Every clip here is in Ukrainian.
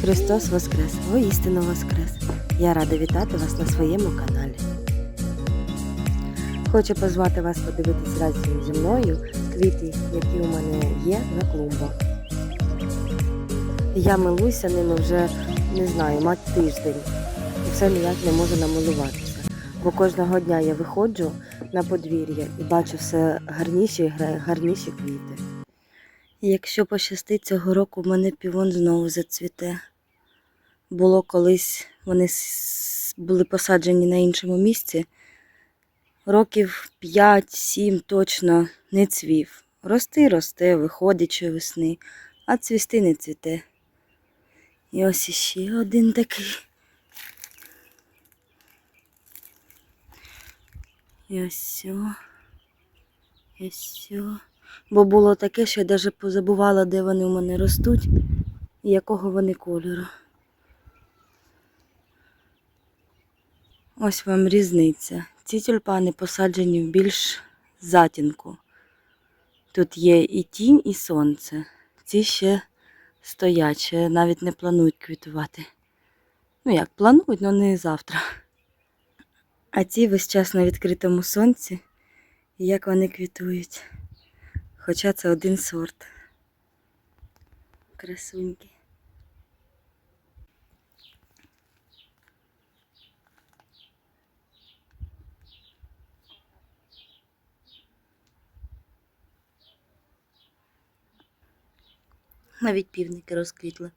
Христос Воскрес! Воістину Воскрес! Я рада вітати вас на своєму каналі. Хочу позвати вас подивитись разом зі мною квіти, які у мене є на клумбах. Я милуюся ними вже не знаю, мать тиждень. І все ніяк не можу намилуватися. Бо кожного дня я виходжу на подвір'я і бачу все гарніші і гарніші квіти. Якщо пощастить цього року, в мене півон знову зацвіте. Було колись, вони були посаджені на іншому місці. Років 5-7 точно не цвів. Рости, росте, виходить щовесни, а цвісти не цвіте. І ось іще один такий. І ось. І ось. Бо було таке, що я навіть позабувала, де вони у мене ростуть і якого вони кольору. Ось вам різниця. Ці тюльпани посаджені в більш затінку. Тут є і тінь, і сонце. Ці ще стоять, навіть не планують квітувати. Ну як, планують, але не завтра. А ці весь час на відкритому сонці. Як вони квітують. Хоча це один сорт. Красуньки. Навіть півники розквітли.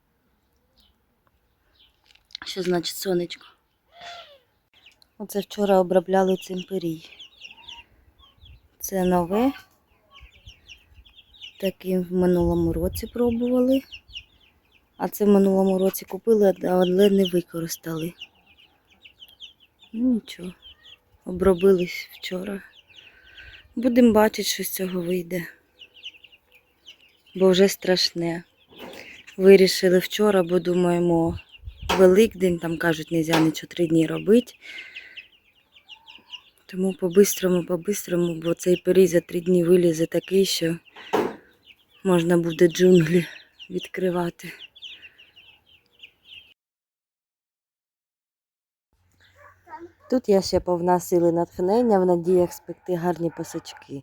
Що значить сонечко? Оце вчора обробляли цимперій. Це нове. Таким в минулому році пробували. А це в минулому році купили, але не використали. Ну нічого. Обробились вчора. Будемо бачити, що з цього вийде. Бо вже страшне. Вирішили вчора, бо думаємо, Великдень, там кажуть, не можна нічого три дні робити. Тому по-бистрому, по-бистрому, бо цей перій за три дні вилізе такий, що можна буде джунглі відкривати. Тут я ще повна сили натхнення в надіях спекти гарні пасочки.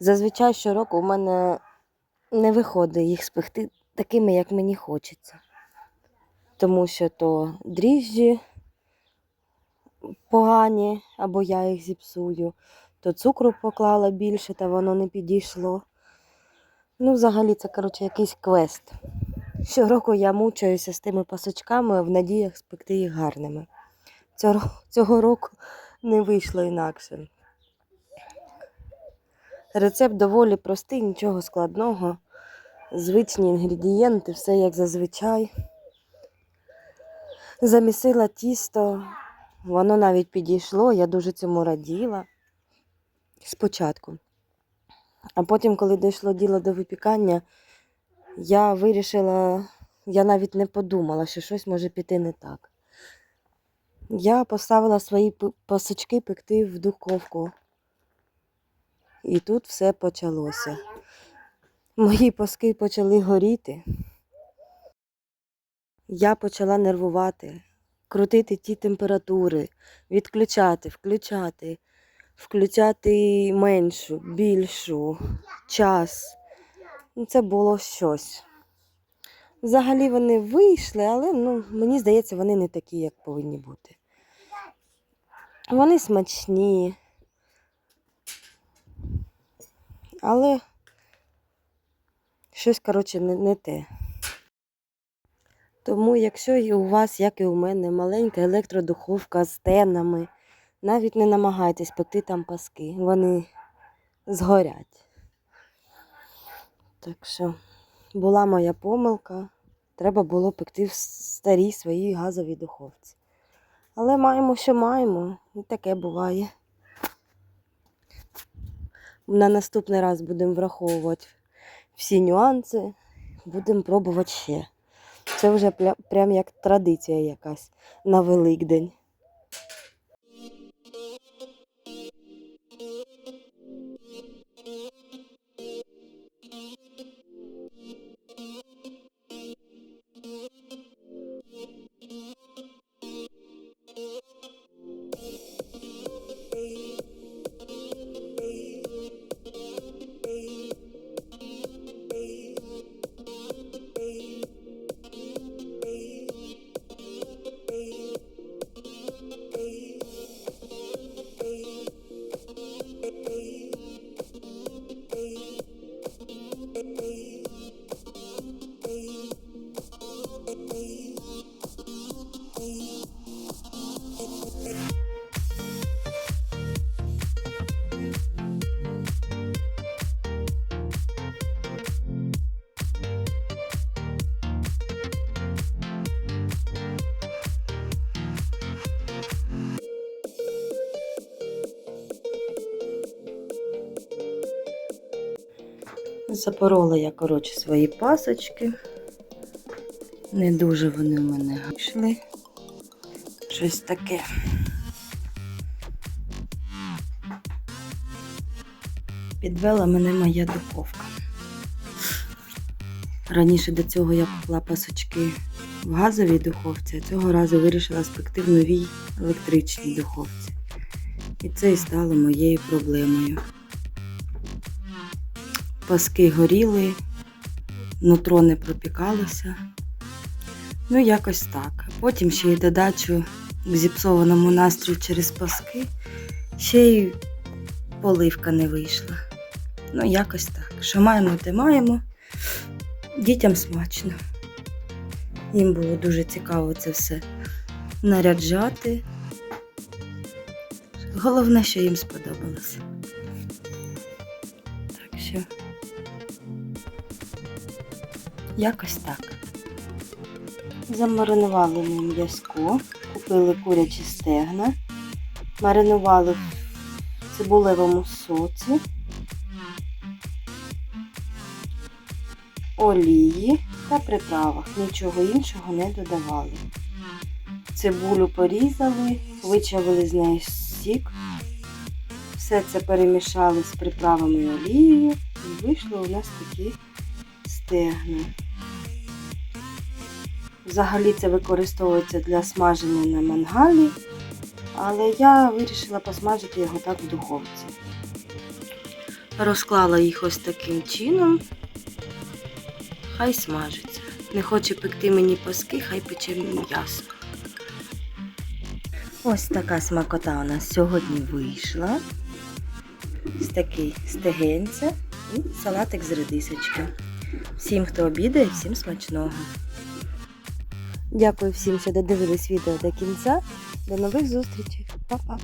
Зазвичай щороку у мене не виходить їх спекти такими, як мені хочеться. Тому що то дріжджі погані, або я їх зіпсую, то цукру поклала більше, та воно не підійшло. Ну, взагалі, це, коротше, якийсь квест. Щороку я мучаюся з тими пасочками в надіях спекти їх гарними. Цього, цього року не вийшло інакше. Рецепт доволі простий, нічого складного. Звичні інгредієнти, все як зазвичай. Замісила тісто, воно навіть підійшло, я дуже цьому раділа спочатку. А потім, коли дійшло діло до випікання, я вирішила, я навіть не подумала, що щось може піти не так. Я поставила свої пасочки пекти в духовку. І тут все почалося. Мої паски почали горіти. Я почала нервувати, крутити ті температури, відключати, включати, включати меншу, більшу, час. Ну, Це було щось. Взагалі вони вийшли, але ну, мені здається, вони не такі, як повинні бути. Вони смачні. Але щось, коротше, не, не те. Тому, якщо і у вас, як і у мене, маленька електродуховка з тенами, навіть не намагайтесь пекти там паски, вони згорять. Так що була моя помилка, треба було пекти в старій своїй газовій духовці. Але маємо, що маємо, і таке буває. На наступний раз будемо враховувати всі нюанси, будемо пробувати ще. Це вже прям як традиція якась на Великдень. Запорола я, коротше, свої пасочки. Не дуже вони в мене йшли. Щось таке. Підвела мене моя духовка. Раніше до цього я пекла пасочки в газовій духовці, а цього разу вирішила спекти в новій електричній духовці. І це і стало моєю проблемою. Паски горіли, нутро не пропікалося. Ну, якось так. Потім ще й додачу к зіпсованому настрою через паски, ще й поливка не вийшла. Ну, якось так. Що маємо, те маємо. Дітям смачно. Їм було дуже цікаво це все наряджати. Головне, що їм сподобалося. Так що якось так. Замаринували ми м'язко, купили курячі стегна, маринували в цибулевому соці, олії та приправах. Нічого іншого не додавали. Цибулю порізали, вичавили з неї сік. Все це перемішали з приправами і олією і вийшли у нас такі стегна. Взагалі це використовується для смаження на мангалі, але я вирішила посмажити його так в духовці. Розклала їх ось таким чином. Хай смажиться. Не хоче пекти мені паски, хай пече м'ясо. Ось така смакота у нас сьогодні вийшла. Ось такий стегенця і салатик з редисочки. Всім, хто обідає, всім смачного. Дякую всім, що додивились відео до кінця. До нових зустрічей. Па-па!